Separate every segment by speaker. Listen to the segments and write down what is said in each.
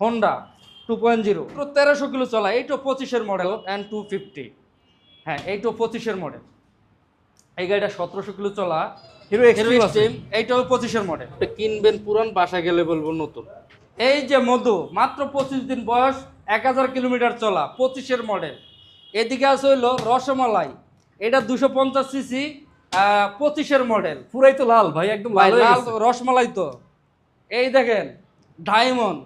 Speaker 1: Honda two point zero তেরোশো kilo চলা এইটো পঁচিশের মডেল অ্যান্ড টু ফিফটি হ্যাঁ এইটো পঁচিশের মডেল এই গাড়িটা সতেরোশো কিলো চলা
Speaker 2: হিরো এক্সট্রিম
Speaker 1: পঁচিশের মডেল কিনবেন পুরান বাসা গেলে বলব নতুন। এই যে মধু মাত্র পঁচিশ দিন বয়স এক হাজার কিলোমিটার চলা পঁচিশের মডেল এদিকে আছে হইল রসমালাই। এটা দুশো পঞ্চাশ সিসি পঁচিশের মডেল
Speaker 2: পুরাই তো লাল ভাই একদম লাল
Speaker 1: লাল রসমালাই তো। এই দেখেন ডায়মন্ড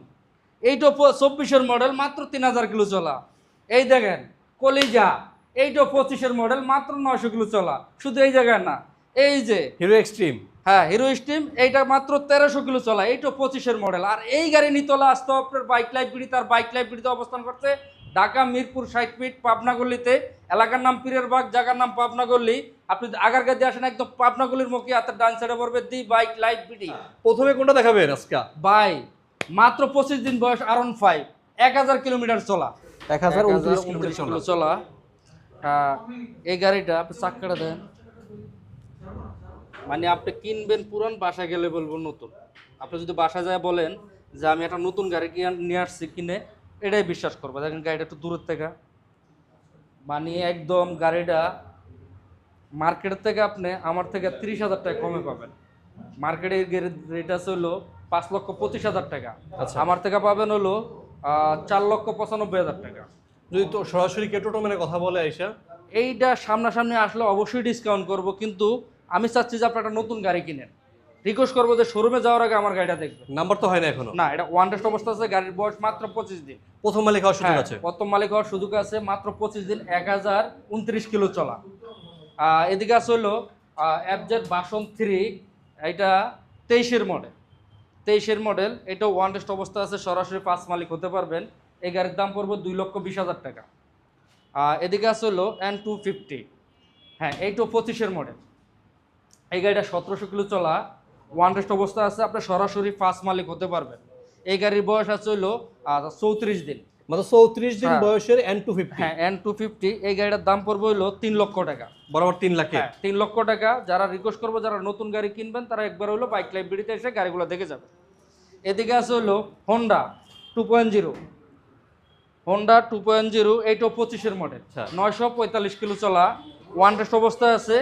Speaker 1: এইটো চব্বিশের মডেল মাত্র তিন হাজার কিলো চলা। এই দেখেন কলিজা এইটো পঁচিশের মডেল মাত্র নয়শো কিলো চলা। শুধু এই জায়গায় না এই যে
Speaker 2: হিরো এক্সট্রিম
Speaker 1: হ্যাঁ হিরো স্টিম এইটা মাত্র তেরোশো কিলো চলা এইটা পঁচিশের মডেল আর এই গাড়ি নিতলা আসতে আপনার বাইক লাইব্রেরি তার বাইক লাইব্রেরিতে অবস্থান করছে ঢাকা মিরপুর ষাট ফিট পাবনাগল্লিতে এলাকার নাম পীরের বাগ জায়গার নাম পাবনাগল্লি আপনি আগার গাদি আসেন একদম পাবনাগল্লির মুখে হাতের ডান সাইডে পড়বে দি বাইক লাইব্রেরি
Speaker 2: প্রথমে কোনটা দেখাবেন আজকে?
Speaker 1: বাই মাত্র পঁচিশ দিন বয়স আরন ফাইভ এক হাজার কিলোমিটার চলা।
Speaker 2: এক হাজার উনত্রিশ
Speaker 1: 1029
Speaker 2: কিলোমিটার চলা।
Speaker 1: কিলো চলা এই গাড়িটা আপনি চাক্কাটা দেন। মানে আপনি কিনবেন পুরান বাসা গেলে বলব নতুন। আপনি যদি বাসা যায় বলেন যে আমি একটা নতুন গাড়ি কিনে নিয়ে আসছি কিনে এটাই বিশ্বাস করব। দেখেন গাড়িটা একটু দূরের থেকে। মানে একদম গাড়িটা মার্কেটের থেকে আপনি আমার থেকে তিরিশ হাজার টাকা কমে পাবেন। মার্কেটের রেট আছে হলো পাঁচ লক্ষ পঁচিশ হাজার টাকা।
Speaker 2: আচ্ছা।
Speaker 1: আমার থেকে পাবেন হলো চার লক্ষ পঁচানব্বই হাজার টাকা।
Speaker 2: যদি তো সরাসরি কেউ টোটো মানে কথা বলে আইসা
Speaker 1: এইটা সামনাসামনি আসলে অবশ্যই ডিসকাউন্ট করব কিন্তু আমি চাচ্ছি যে আপনি একটা নতুন গাড়ি কিনেন। রিকোয়েস্ট করব যে শোরুমে যাওয়ার আগে আমার গাড়িটা দেখবেন।
Speaker 2: নাম্বার তো হয় না এখনও?
Speaker 1: না এটা ওয়ান টেস্ট অবস্থা আছে গাড়ির বয়স মাত্র পঁচিশ দিন।
Speaker 2: প্রথম মালিক হওয়ার সুযোগ
Speaker 1: হ্যাঁ,
Speaker 2: আছে?
Speaker 1: প্রথম মালিক হওয়ার সুযোগ আছে মাত্র পঁচিশ দিন এক হাজার উনত্রিশ কিলো চলা। এদিকে আছে হলো অ্যাবজেট বাসন থ্রি এটা তেইশের মডেল তেইশের মডেল এটা ওয়ান টেস্ট অবস্থা আছে সরাসরি পাঁচ মালিক হতে পারবেন। এই গাড়ির দাম পড়বে দুই লক্ষ বিশ হাজার টাকা। আহ, এদিকে আছে হলো এন টু ফিফটি হ্যাঁ এইটাও পঁচিশের মডেল। এই গাড়িটা সতেরোশো কিলো চলা ওয়ান টেস্ট অবস্থা আছে আপনি সরাসরি ফার্স্ট মালিক হতে পারবেন। এই গাড়ির বয়স আছে হলো চৌত্রিশ দিন।
Speaker 2: মানে চৌত্রিশ দিন
Speaker 1: হ্যাঁ।
Speaker 2: বয়সের এন টু ফিফটি
Speaker 1: হ্যাঁ এন টু ফিফটি এই গাড়িটার দাম পড়বে হলো তিন লক্ষ টাকা।
Speaker 2: বরাবর তিন লাখে।
Speaker 1: হ্যাঁ তিন লক্ষ টাকা। যারা রিকোয়েস্ট করব যারা নতুন গাড়ি কিনবেন তারা একবার হলো বাইক লাইব্রেরিতে এসে গাড়িগুলো দেখে যাবে। এদিকে আছে হলো Honda two point zero Honda two point zero এইটাও পঁচিশের মডেল
Speaker 2: আচ্ছা।
Speaker 1: নয়শো পঁয়তাল্লিশ কিলো চলা ওয়ান টেস্ট অবস্থায় আছে।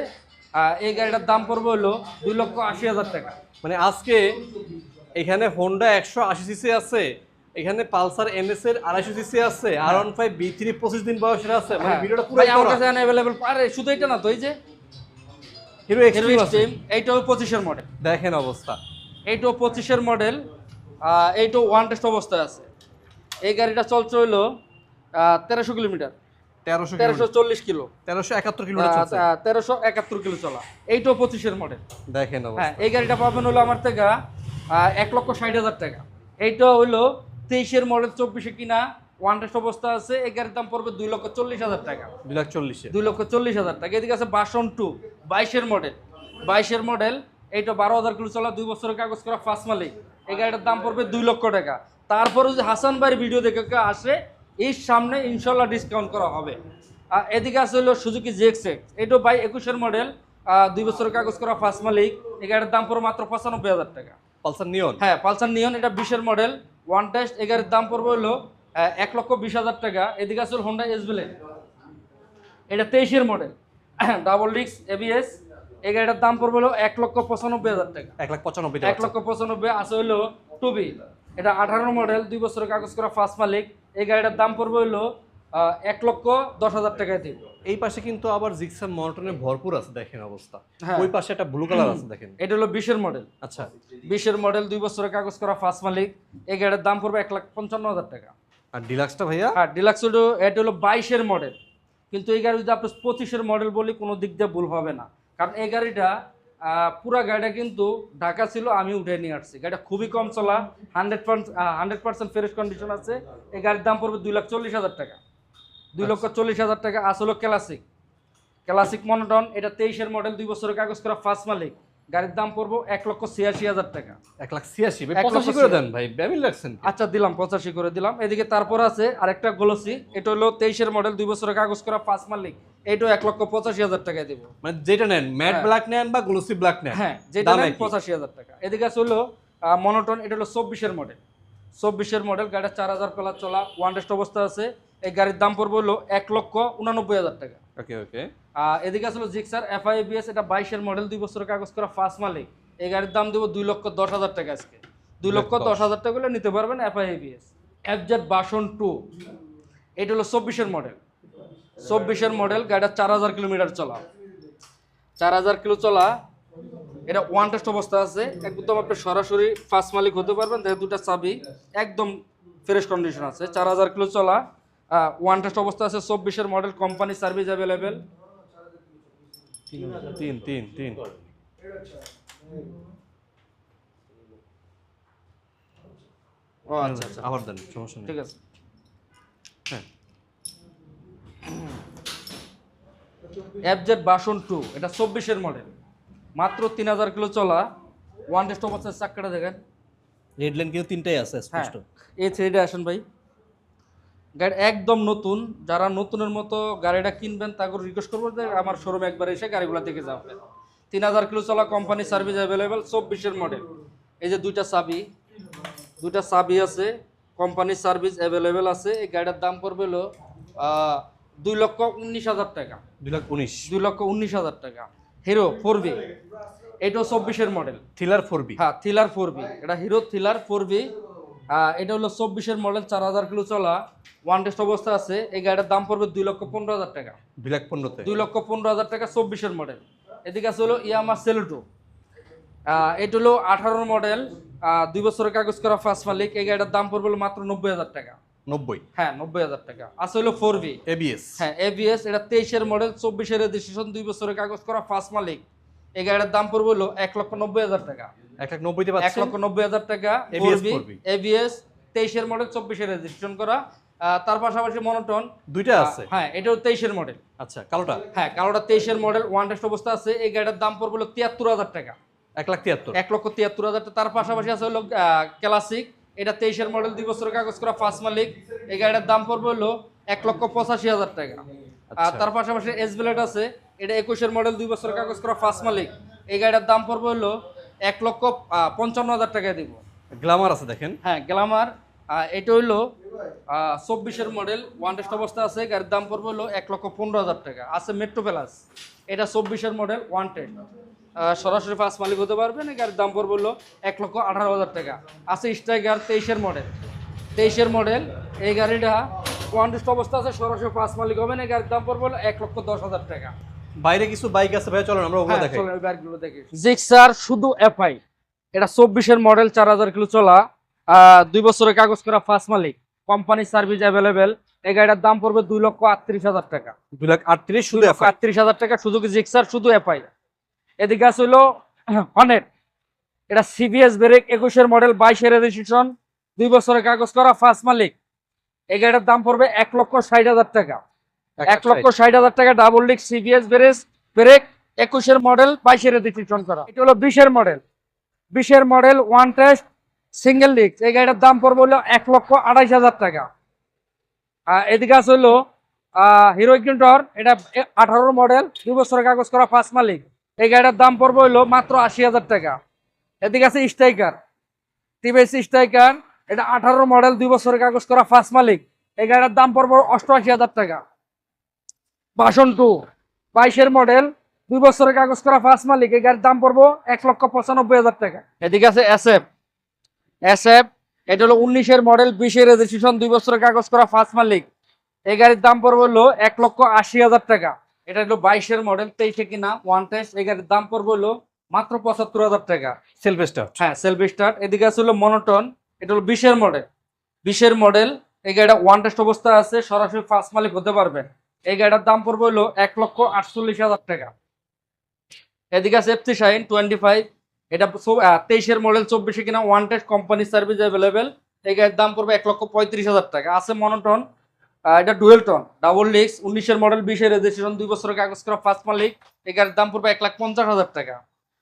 Speaker 1: এই গাড়িটার দাম পড়বে হলো দুই লক্ষ আশি হাজার টাকা।
Speaker 2: মানে আজকে এখানে হোন্ডা একশো আশি সিসি আছে এখানে পালসার এনএস এর আড়াইশো সিসি আছে R one five V three পঁচিশ দিন বয়সের আছে। মানে
Speaker 1: হ্যাঁ।
Speaker 2: ভিডিওটা পুরো
Speaker 1: আমার কাছে অ্যাভেলেবেল আরে শুধু এটা না তো এই যে
Speaker 2: হিরো এক্সট্রিম
Speaker 1: এইটাও পঁচিশের মডেল
Speaker 2: দেখেন অবস্থা।
Speaker 1: এইটাও পঁচিশের মডেল এইটাও ওয়ান টেস্ট অবস্থায় আছে। এই গাড়িটা চলছে হইল তেরোশো কিলোমিটার।
Speaker 2: তেরোশো
Speaker 1: চল্লিশ কিলো।
Speaker 2: তেরোশো একাত্তর
Speaker 1: তেরোশো একাত্তর কিলো চলা। এইটাও পঁচিশের মডেল
Speaker 2: দেখেন
Speaker 1: হ্যাঁ এই গাড়িটা পাবেন হলো আমার থেকে এক লক্ষ ষাট হাজার টাকা। এইটা হইল তেইশের মডেল চব্বিশে কিনা ওয়ান টেস্ট অবস্থা আছে। এই গাড়ির দাম পড়বে দুই লক্ষ চল্লিশ হাজার টাকা।
Speaker 2: দুই লাখ চল্লিশে।
Speaker 1: দুই লক্ষ চল্লিশ হাজার টাকা। এদিকে আছে বাসন টু বাইশের মডেল বাইশের মডেল এইটা বারো হাজার কিলো চলা দুই বছরের কাগজ করা ফার্স্ট মালিক। এই গাড়িটার দাম পড়বে দুই লক্ষ টাকা। তারপরে যদি হাসান ভাইয়ের ভিডিও দেখে কেউ আসে এর সামনে ইনশাল্লাহ ডিসকাউন্ট করা হবে। আর এদিকে আছে হলো সুজুকি জেক্স এক্স এইটাও বাই একুশের মডেল দুই বছরের কাগজ করা ফার্স্ট মালিক। এই গাড়ির দাম পড়বে মাত্র পঁচানব্বই হাজার টাকা।
Speaker 2: Pulsar neon?
Speaker 1: হ্যাঁ পালসার নিয়ন এটা বিশের মডেল ওয়ান টেস্ট এই গাড়ির দাম পড়বে হলো এক লক্ষ বিশ হাজার টাকা। এদিকে আছে হন্ডা এস এটা তেইশের মডেল ডাবল ডিক্স এবিএস এই গাড়িটার দাম পড়বে হলো এক লক্ষ পঁচানব্বই হাজার টাকা।
Speaker 2: এক লাখ পঁচানব্বই
Speaker 1: এক লক্ষ পঁচানব্বই আছে হলো টুবি। এটা আঠারো মডেল দুই বছরের কাগজ করা ফার্স্ট মালিক। এই গাড়িটার দাম পড়বে হলো এক লক্ষ দশ হাজার টাকায় দিব।
Speaker 2: এই পাশে কিন্তু আবার জিক্সার মনোটনে ভরপুর আছে দেখেন অবস্থা।
Speaker 1: হ্যাঁ।
Speaker 2: ওই পাশে একটা ব্লু কালার আছে দেখেন।
Speaker 1: এটা হলো বিশের মডেল
Speaker 2: আচ্ছা।
Speaker 1: বিশের মডেল দুই বছরের কাগজ করা ফার্স্ট মালিক। এই গাড়ির দাম পড়বে এক লাখ পঞ্চান্ন হাজার টাকা।
Speaker 2: আর ডিলাক্সটা ভাইয়া?
Speaker 1: হ্যাঁ ডিলাক্স এটা হলো বাইশের মডেল কিন্তু এই গাড়ি যদি আপনি পঁচিশের মডেল বলি কোনো দিক দিয়ে ভুল হবে না। কারণ এই গাড়িটা পুরা গাড়িটা কিন্তু ঢাকা ছিল আমি উঠে নিয়ে আসছি। গাড়িটা খুবই কম চলা hundred hundred percent fresh condition আছে। এই গাড়ির দাম পড়বে দুই লাখ চল্লিশ হাজার টাকা। দুই লক্ষ চল্লিশ হাজার টাকা আসলো ক্লাসিক ক্লাসিক মনোটন এটা তেইশের মডেল দুই বছরের কাগজ করা ফার্স্ট মালিক। গাড়ির দাম পড়ব এক লক্ষ ছিয়াশি হাজার টাকা।
Speaker 2: এক লাখ ছিয়াশি পঁচাশি করে দেন ভাই ব্যামিল রাখছেন
Speaker 1: আচ্ছা দিলাম পঁচাশি করে দিলাম। এদিকে তারপর আছে আরেকটা গলসি এটা হলো তেইশের মডেল দুই বছরের কাগজ করা পাঁচ মালিক। এইটাও এক লক্ষ পঁচাশি হাজার টাকায় দেবো।
Speaker 2: মানে যেটা নেন ম্যাট। ব্ল্যাক নেন বা গ্লোসি ব্ল্যাক নেন
Speaker 1: হ্যাঁ যেটা নেন পঁচাশি হাজার টাকা। এদিকে আছে হলো মনোটন এটা হলো চব্বিশের মডেল চব্বিশের মডেল গাড়িটা চার হাজার প্লাস চলা ওয়ান টেস্ট অবস্থা আছে। এই গাড়ির দাম পড়বে হলো এক লক্ষ উনানব্বই হাজার টাকা।
Speaker 2: ওকে ওকে।
Speaker 1: আর এদিকে আসলে জিক্সার এফআইবিএস এটা বাইশের মডেল দুই বছরের কাগজ করা ফার্স্ট মালিক। এই গাড়ির দাম দেবো দুই লক্ষ দশ হাজার টাকা আজকে। দুই লক্ষ দশ। হাজার টাকা হলে নিতে পারবেন এফআইবিএস এফজেড বাসন টু এটা হলো চব্বিশের মডেল চব্বিশের মডেল গাড়িটা চার হাজার কিলোমিটার চলা। চার হাজার কিলো চলা এটা ওয়ান টেস্ট অবস্থা আছে। একদম আপনি সরাসরি ফার্স্ট মালিক হতে পারবেন দেখে দুটা চাবি একদম ফ্রেশ কন্ডিশন আছে। চার হাজার কিলো চলা ওয়ান টেস্ট অবস্থা আছে চব্বিশের মডেল কোম্পানি সার্ভিস অ্যাভেলেবেল
Speaker 2: তিন তিন তিন।
Speaker 1: ও আচ্ছা আচ্ছা।
Speaker 2: আবার দেন সমস্যা নেই।
Speaker 1: ঠিক আছে।
Speaker 2: হ্যাঁ।
Speaker 1: এফজেড বাসন টু এটা চব্বিশের মডেল মাত্র তিন হাজার কিলো চলা। ওয়ান টেস্ট অবস্থায় চাক্কাটা দেখেন।
Speaker 3: রেড লাইন কিন্তু তিনটাই আছে
Speaker 1: হ্যাঁ।
Speaker 3: স্পষ্ট।
Speaker 1: এই থ্রিডে আসেন ভাই। গাড়ি একদম নতুন যারা নতুনের মতো গাড়িটা কিনবেন তাকে রিকোয়েস্ট করব যে আমার শোরুমে একবার এসে গাড়িগুলো দেখে যাবেন তিন হাজার কিলো চলা কোম্পানি সার্ভিস অ্যাভেলেবেল চব্বিশের মডেল এই যে দুইটা চাবি দুইটা চাবি আছে কোম্পানি সার্ভিস অ্যাভেলেবেল আছে। এই গাড়িটার দাম পড়বে হলো দুই লক্ষ উনিশ হাজার টাকা।
Speaker 2: দুই লাখ উনিশ।
Speaker 1: দুই লক্ষ উনিশ হাজার টাকা। হিরো ফোর বি এটাও চব্বিশের মডেল
Speaker 2: থ্রিলার ফোর বি
Speaker 1: হ্যাঁ থ্রিলার ফোর বি এটা হিরো থ্রিলার ফোর বি এটা হলো চব্বিশের মডেল চার হাজার কিলো চলা ওয়ান টেস্ট অবস্থা আছে। এই গাড়ির দাম পড়বে দুই লক্ষ পনেরো হাজার টাকা।
Speaker 2: দুই লাখ পনেরোতে
Speaker 1: দুই লক্ষ পনেরো হাজার টাকা চব্বিশের মডেল এদিকে আছে হলো ইয়ামা সেলুটো। এটা হলো আঠারোর মডেল দুই বছরের কাগজ করা ফার্স্ট মালিক। এই গাড়িটার দাম পড়বে মাত্র নব্বই হাজার টাকা।
Speaker 2: নব্বই?
Speaker 1: হ্যাঁ নব্বই হাজার টাকা। আছে হলো ফোর বি
Speaker 2: এবিএস
Speaker 1: হ্যাঁ এবিএস এটা তেইশের মডেল চব্বিশের রেজিস্ট্রেশন দুই বছরের কাগজ করা ফার্স্ট মালিক। এই গাড়ির দাম পড়বে হলো এক লক্ষ নব্বই হাজার টাকা।
Speaker 2: এক লাখ নব্বইতে
Speaker 1: এক লক্ষ নব্বই হাজার টাকা
Speaker 2: ABS 4B
Speaker 1: এবিএস তেইশের মডেল চব্বিশের রেজিস্ট্রেশন করা। তার পাশাপাশি মনোটন
Speaker 2: দুইটা আছে?
Speaker 1: হ্যাঁ এটাও তেইশের মডেল
Speaker 2: আচ্ছা কালোটা?
Speaker 1: হ্যাঁ কালোটা তেইশের মডেল ওয়ান টেস্ট অবস্থা আছে। এই গাড়িটার দাম পড়বে হলো তিয়াত্তর হাজার টাকা।
Speaker 2: এক লাখ তিয়াত্তর।
Speaker 1: এক লক্ষ তিয়াত্তর হাজার টাকা। তার পাশাপাশি আছে হলো ক্লাসিক এটা তেইশের মডেল দুই বছরের কাগজ করা ফার্স্ট মালিক। এই গাড়িটার দাম পড়বে হলো এক লক্ষ পঁচাশি হাজার টাকা। আর
Speaker 2: আচ্ছা।
Speaker 1: তার পাশাপাশি এস ব্লেড আছে। এটা একুশের মডেল দুই বছরের কাগজ করা ফার্স্ট মালিক। এই গাড়িটার দাম পড়বে হলো এক লক্ষ পঞ্চান্ন হাজার টাকা দিব।
Speaker 2: গ্লামার আছে দেখেন।
Speaker 1: হ্যাঁ গ্লামার এটা হইল চব্বিশের মডেল ওয়ান টেস্ট অবস্থা আছে। গাড়ির দাম পড়বে হলো এক লক্ষ পনেরো হাজার টাকা। আছে মেট্রো প্লাস এটা চব্বিশের মডেল ওয়ান টেস্ট সরাসরি ফার্স্ট মালিক হতে পারবেন। এই গাড়ির দাম পড়বে হলো এক লক্ষ আঠারো হাজার টাকা। আছে স্ট্রাইকার তেইশের মডেল তেইশের মডেল এই গাড়িটা ওয়ান টেস্ট অবস্থা আছে সরাসরি ফার্স্ট মালিক হবেন এই গাড়ির দাম পড়বে এক লক্ষ দশ হাজার টাকা।
Speaker 2: বাইরে কিছু বাইক আছে ভাই চলেন আমরা ওগুলো
Speaker 1: হ্যাঁ,
Speaker 2: দেখাই।
Speaker 1: চলেন ওই বাইকগুলো দেখি। জিক্সার শুধু এফআই এটা চব্বিশের মডেল চার হাজার কিলো চলা। দুই বছরের কাগজ করা ফার্স্ট মালিক। কোম্পানি সার্ভিস অ্যাভেলেবেল এই গাড়িটার দাম পড়বে দুই লক্ষ আটত্রিশ হাজার টাকা।
Speaker 2: দুই লাখ আটত্রিশ শুধু
Speaker 1: আটত্রিশ হাজার টাকা শুধু জিক্সার শুধু এফআই এদিকে আছে হলো হনেট এটা সিবিএস ব্রেক একুশের মডেল বাইশের রেজিস্ট্রেশন দুই বছরের কাগজ করা ফার্স্ট মালিক। এই গাড়িটার দাম পড়বে এক লক্ষ ষাট হাজার টাকা। এক লক্ষ ষাট। হাজার টাকা ডাবল ডিক সিবিএস ব্রেস ব্রেক একুশের মডেল বাইশের রেজিস্ট্রেশন করা। এটা হলো বিশের মডেল বিশের model one test single disc এই গাড়িটার দাম পড়বে হলো এক লক্ষ আড়াইশ হাজার টাকা। আর এদিকে আছে হলো হিরো কিন্টর এটা আঠারো মডেল দুই বছরের কাগজ করা ফার্স্ট মালিক। এই গাড়িটার দাম পড়বে হলো মাত্র আশি হাজার টাকা। এদিকে আছে স্ট্রাইকার টিভিএস স্ট্রাইকার এটা আঠারো মডেল দুই বছরের কাগজ করা ফার্স্ট মালিক। এই গাড়িটার দাম পড়বে অষ্টআশি হাজার টাকা। বাসন টু বাইশের মডেল দুই বছরের কাগজ করা ফার্স্ট মালিক। এই গাড়ির দাম পড়ব এক লক্ষ পঁচানব্বই হাজার টাকা। এদিকে আছে এস এফ এস এফ এটা হলো উনিশের মডেল বিশের রেজিস্ট্রেশন দুই বছরের কাগজ করা ফার্স্ট মালিক। এই গাড়ির দাম পড়বে হলো এক লক্ষ আশি হাজার টাকা। এটা হলো বাইশের মডেল তেইশে কিনা ওয়ান টেস্ট এই গাড়ির দাম পড়বে হলো মাত্র পঁচাত্তর হাজার টাকা।
Speaker 2: সেলফ স্টার্ট
Speaker 1: হ্যাঁ সেলফ স্টার্ট এদিকে আছে হলো মনোটন এটা হলো বিশের মডেল বিশের মডেল এই গাড়িটা ওয়ান টেস্ট অবস্থা আছে, সরাসরি ফার্স্ট মালিক হতে পারবেন এই গাড়িটার দাম পড়বে হলো এক লক্ষ আটচল্লিশ হাজার টাকা। এদিকে আছে এফসি শাইন টোয়েন্টি ফাইভ এটা তেইশের মডেল চব্বিশে কিনা one test company service available এই গাড়ির দাম পড়বে এক লক্ষ পঁয়ত্রিশ হাজার টাকা। আছে মনোটন এটা ডুয়েল টন ডাবল ডিক্স উনিশের মডেল বিশের রেজিস্ট্রেশন দুই বছরের কাগজ করা ফার্স্ট মালিক। এই গাড়ির দাম পড়বে এক লাখ পঞ্চাশ হাজার টাকা।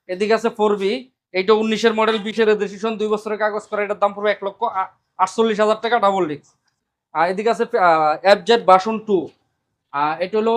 Speaker 1: এদিকে আছে ফোর বি এইটা উনিশের মডেল বিশের রেজিস্ট্রেশন দুই বছরের কাগজ করা এটার দাম পড়বে এক লক্ষ আটচল্লিশ হাজার টাকা ডাবল ডিক্স আর এদিকে আছে এফজেড বাসন টু এটা হলো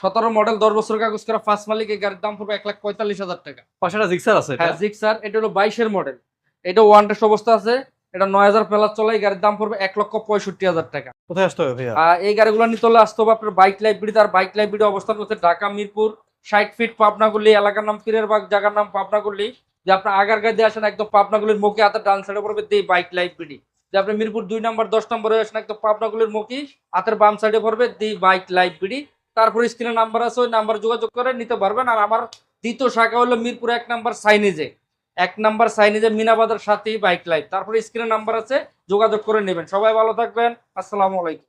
Speaker 1: সতেরো মডেল দশ বছরের কাগজ করা ফার্স্ট মালিক এই গাড়ির দাম পড়বে এক লাখ পঁয়তাল্লিশ হাজার টাকা।
Speaker 2: পাশে একটা জিক্সার আছে
Speaker 1: হ্যাঁ জিক্সার এটা হলো বাইশের মডেল এটা ওয়ান টেস্ট অবস্থা আছে এটা নয় হাজার প্লাস চলা এই গাড়ির দাম পড়বে এক লক্ষ পঁয়ষট্টি হাজার টাকা।
Speaker 2: কোথায় আসতে হবে
Speaker 1: আর এই গাড়িগুলো নিতে হলে আসতে হবে আপনার বাইক লাইব্রেরি তার বাইক লাইব্রেরি অবস্থান করছে ঢাকা মিরপুর ষাট ফিট পাবনাগুলি এলাকার নাম পীরের বাগ জায়গার নাম পাবনাগুলি। যে আপনার আগার গায়ে দিয়ে আসেন, একদম পাবনাগুলির মুখে হাতের ডান সাইডে পড়বে দি বাইক লাইব্রেরি যে আপনি মিরপুর দুই নম্বর, দশ নম্বরে আসেন, একদম পাবনাগুলির মুখে হাতের বাম সাইডে পড়বে দি বাইক লাইব্রেরি তারপর স্ক্রিনে নাম্বার আছে, ওই নাম্বার যোগাযোগ করে নিতে পারবেন। আর আমার দ্বিতীয় শাখা হলো মিরপুর এক নাম্বার সাইনিজে এক নাম্বার সাইনিজে মিনাবাদের সাথেই বাইক লাইভ তারপরে স্ক্রিনে নাম্বার আছে, যোগাযোগ করে নেবেন। সবাই ভালো থাকবেন। আসসালামু আলাইকুম।